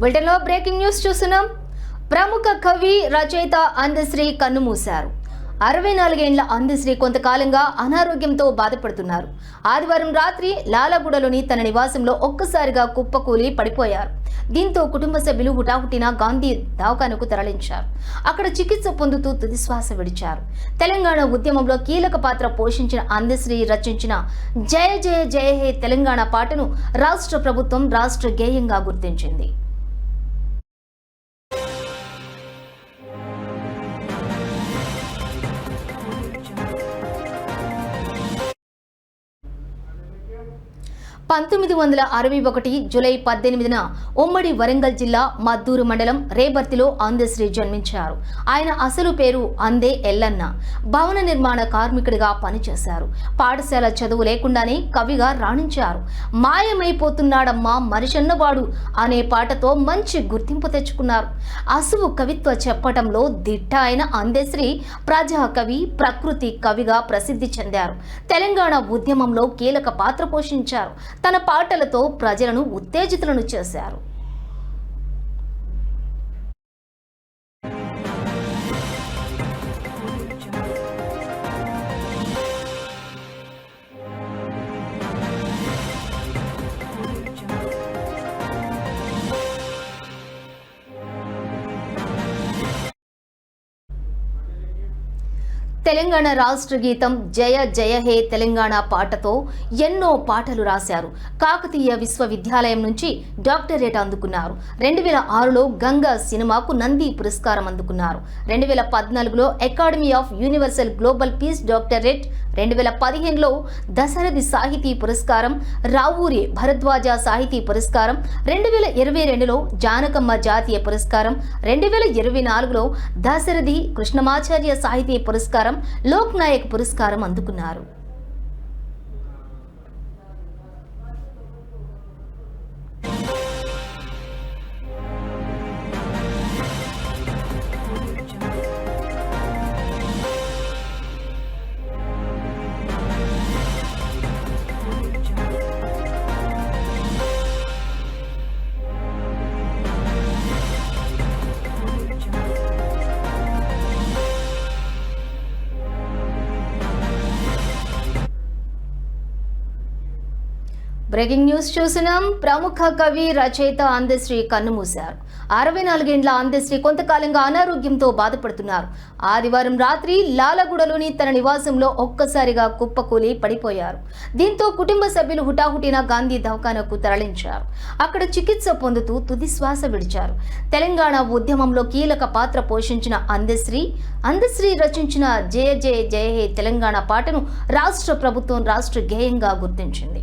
బులెటిన్లో breaking news చూస్తున్నాం. ప్రముఖ కవి రచయిత అందశ్రీ కన్నుమూశారు అరవై నాలుగేండ్ల అందశ్రీ కొంతకాలంగా అనారోగ్యంతో బాధపడుతున్నారు. ఆదివారం రాత్రి లాలగూడలోని తన నివాసంలో ఒక్కసారిగా కుప్పకూలి పడిపోయారు. దీంతో కుటుంబ సభ్యులు హుటాహుటిన గాంధీ దవాఖానకు తరలించారు. అక్కడ చికిత్స పొందుతూ తుదిశ్వాస విడిచారు. తెలంగాణ ఉద్యమంలో కీలక పాత్ర పోషించిన అందశ్రీ రచించిన జయ జయ జయ హే తెలంగాణ పాటను రాష్ట్ర ప్రభుత్వం రాష్ట్ర గేయంగా గుర్తించింది. పంతొమ్మిది వందల అరవై ఒకటి జూలై పద్దెనిమిదిన ఉమ్మడి వరంగల్ జిల్లా మద్దూరు మండలం రేబర్తిలో అందశ్రీ జన్మించారు. ఆయన అసలు పేరు అందే ఎల్లన్న. భవన నిర్మాణ కార్మికుడిగా పనిచేశారు. పాఠశాల చదువు లేకుండానే కవిగా రాణించారు. మాయమైపోతున్నాడమ్మా మరిషన్నవాడు అనే పాటతో మంచి గుర్తింపు తెచ్చుకున్నారు. అసువు కవిత్వ చెప్పటంలో దిట్ట అయిన అందశ్రీ ప్రజా కవి ప్రకృతి కవిగా ప్రసిద్ధి చెందారు. తెలంగాణ ఉద్యమంలో కీలక పాత్ర పోషించారు. తన పాటలతో ప్రజలను ఉత్తేజితులను చేశారు. తెలంగాణ రాష్ట్ర గీతం జయ జయ హే తెలంగాణ పాటతో ఎన్నో పాటలు రాశారు. కాకతీయ విశ్వవిద్యాలయం నుంచి డాక్టరేట్ అందుకున్నారు. రెండు వేల ఆరులో గంగా సినిమాకు నంది పురస్కారం అందుకున్నారు. రెండు వేల పద్నాలుగులో academy of universal global peace doctorate. రెండు వేల పదిహేనులో దశరథి సాహితీ పురస్కారం రావూరి భరద్వాజ సాహితీ పురస్కారం. రెండు వేల ఇరవై రెండులో జానకమ్మ జాతీయ పురస్కారం. రెండు వేల ఇరవై నాలుగులో దశరథి కృష్ణమాచార్య సాహితీ పురస్కారం. లోక్ నాయక్ పురస్కారం అందుకున్నారు. బ్రేకింగ్ న్యూస్ చూసినాం. ప్రముఖ కవి రచయిత అందశ్రీ కన్నుమూశారు. అరవై నాలుగేండ్ల అందశ్రీ కొంతకాలంగా అనారోగ్యంతో బాధపడుతున్నారు. ఆదివారం రాత్రి లాలగూడలోని తన నివాసంలో ఒక్కసారిగా కుప్పకూలి పడిపోయారు. దీంతో కుటుంబ సభ్యులు హుటాహుటిన గాంధీ దవాఖానకు తరలించారు. అక్కడ చికిత్స పొందుతూ తుది శ్వాస విడిచారు. తెలంగాణ ఉద్యమంలో కీలక పాత్ర పోషించిన అందశ్రీ అందశ్రీ రచించిన జయ జయ జయ హే తెలంగాణ పాటను రాష్ట్ర ప్రభుత్వం రాష్ట్ర గేయంగా గుర్తించింది.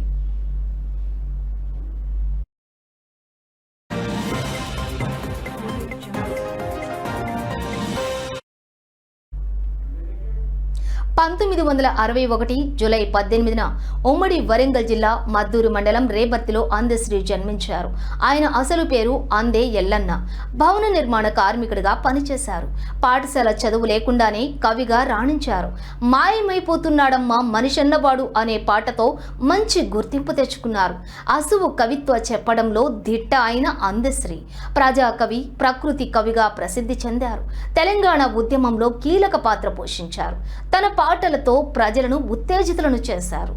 పంతొమ్మిది వందల అరవై ఒకటి జూలై పద్దెనిమిదిన ఉమ్మడి వరంగల్ జిల్లా మద్దూరు మండలం రేబర్తిలో అందశ్రీ జన్మించారు. ఆయన అసలు పేరు అందే ఎల్లన్న. భవన నిర్మాణ కార్మికుడిగా పనిచేశారు. పాఠశాల చదువు లేకుండానే కవిగా రాణించారు. మాయమైపోతున్నాడమ్మా మనిషన్నవాడు అనే పాటతో మంచి గుర్తింపు తెచ్చుకున్నారు. అసువు కవిత్వ చెప్పడంలో దిట్ట అయిన అందశ్రీ. ప్రజాకవి ప్రకృతి కవిగా ప్రసిద్ధి చెందారు. తెలంగాణ ఉద్యమంలో కీలక పాత్ర పోషించారు. తన పాటలతో ప్రజలను ఉత్తేజితులను చేశారు.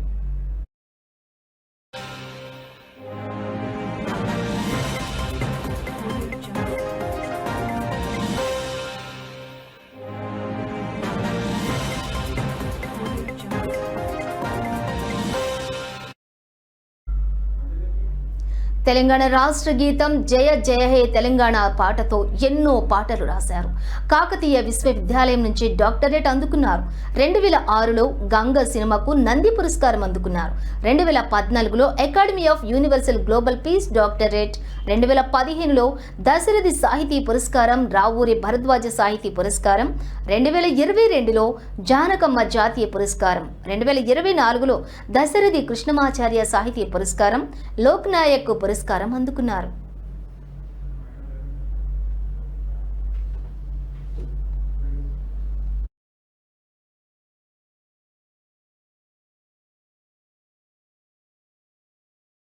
తెలంగాణ రాష్ట్ర గీతం జయ జయ హే తెలంగాణ పాటతో ఎన్నో పాటలు రాశారు. కాకతీయ విశ్వవిద్యాలయం నుంచి డాక్టరేట్ అందుకున్నారు. రెండు వేల ఆరులో గంగ సినిమాకు నంది పురస్కారం అందుకున్నారు. రెండు వేల పద్నాలుగులో academy of universal global peace doctorate. రెండు వేల పదిహేనులో దశరథి సాహితీ పురస్కారం రావూరి భరద్వాజ సాహితీ పురస్కారం. రెండు వేల ఇరవై రెండులో జానకమ్మ జాతీయ పురస్కారం. రెండు వేల ఇరవై నాలుగులో దశరథి కృష్ణమాచార్య సాహితీ పురస్కారం. లోక్నాయక్ పురస్కారం. పురస్కారం అందుకున్నారు.